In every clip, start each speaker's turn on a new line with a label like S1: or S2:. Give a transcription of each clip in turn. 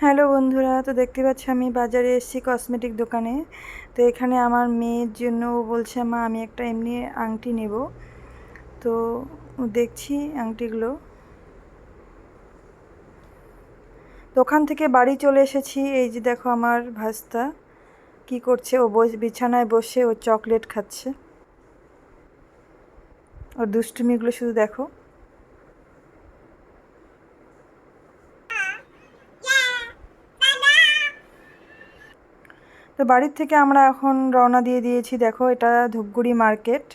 S1: Hello বন্ধুরা, তো দেখতে পাচ্ছি আমি বাজারে এসেছি কসমেটিক দোকানে। তো এখানে আমার মেয়ের জন্য ও বলছে, মা, আমি একটা এমনি আংটি নেব। তো দেখছি আংটিগুলো। দোকান থেকে বাড়ি চলে এসেছি। এই যে দেখো আমার ভাস্তা, কি করছে? ও বিছানায় বসে ও চকলেট খাচ্ছে। ওর দুষ্টুমিগুলো শুধু দেখো। তো বাড়ির থেকে আমরা এখন রওনা দিয়ে দিয়েছি, দেখো এটা ধূপগুড়ি মার্কেট।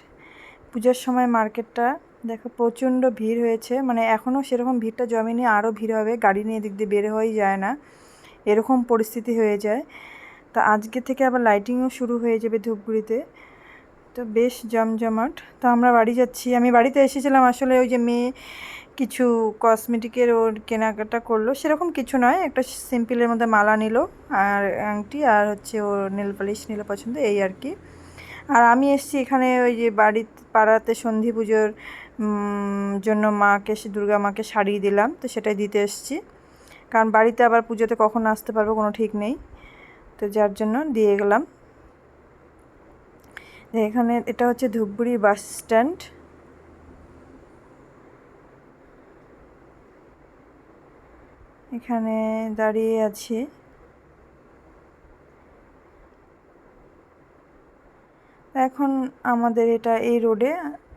S1: পূজার সময় মার্কেটটা, দেখো প্রচণ্ড ভিড় হয়েছে মানে এখনও সেরকম ভিড়টা জমেনি, আরও ভিড় হবে, গাড়ি নিয়ে দিক দিয়ে বের হওয়াই যায় না, এরকম পরিস্থিতি হয়ে যায়। তা আজকে থেকে আবার লাইটিংও শুরু হয়ে যাবে ধূপগুড়িতে। তো বেশ জমজমাট। তো আমরা বাড়ি যাচ্ছি। আমি বাড়িতে এসেছিলাম আসলে ওই যে মেয়ে কিছু কসমেটিকের ওর কেনাকাটা করল। সেরকম কিছু নয়, একটা সিম্পলের মধ্যে মালা নিল আর আংটি আর হচ্ছে ওর নেল পালিশ নিল পছন্দ, এই আর কি। আর আমি এসছি এখানে ওই যে বাড়ি পাড়াতে সন্ধি পুজোর জন্য মাকে, দুর্গা মাকে শাড়ি দিলাম, তো সেটাই দিতে এসছি। কারণ বাড়িতে আবার পুজোতে কখন আসতে পারব কোনো ঠিক নেই। তো যার জন্য দিয়ে গেলাম। এখানে এটা হচ্ছে ধূপগুড়ি বাস স্ট্যান্ড। এখানে দাঁড়িয়ে আছি। এখন আমাদের এটা এই রোডে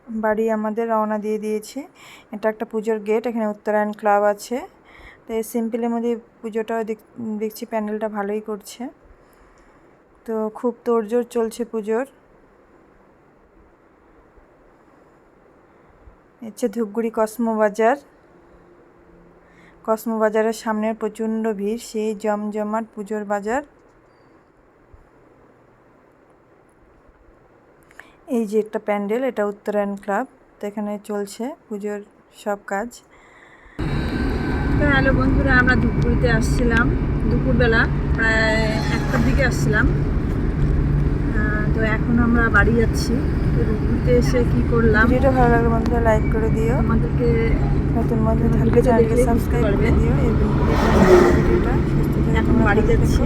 S1: বাড়ি আমাদের রওনা দিয়ে দিয়েছে। এটা একটা পুজোর গেট, এখানে উত্তরায়ণ ক্লাব আছে। তো এই সিম্পলের মধ্যে পুজোটাও দেখ- দেখছি প্যান্ডেলটা ভালোই করছে। তো খুব তোড়জোড় চলছে পুজোর। হচ্ছে ধূপগুড়ি কসমো বাজার কসমো বাজারের সামনে প্রচণ্ড ভিড়, সেই জমজমাট পুজোর বাজার। এই যে একটা প্যান্ডেল, এটা উত্তরায়ণ ক্লাব, তো এখানে চলছে পুজোর সব কাজ।
S2: তো হ্যালো বন্ধুরা, আমরা ধূপগুড়িতে আসছিলাম দুপুরবেলা, প্রায় একটার দিকে আসছিলাম। তো এখন আমরা বাড়ি যাচ্ছি। ঘুরতে এসে কি করলাম?
S1: ভিডিওটা ভালো লাগলে বন্ধুরা লাইক করে দিও।
S2: আমাদেরকে
S1: নতুন বন্ধু থাকলে চ্যানেলকে সাবস্ক্রাইব করে দিও। এই ভিডিওটা
S2: এখন বাড়ি যাচ্ছি।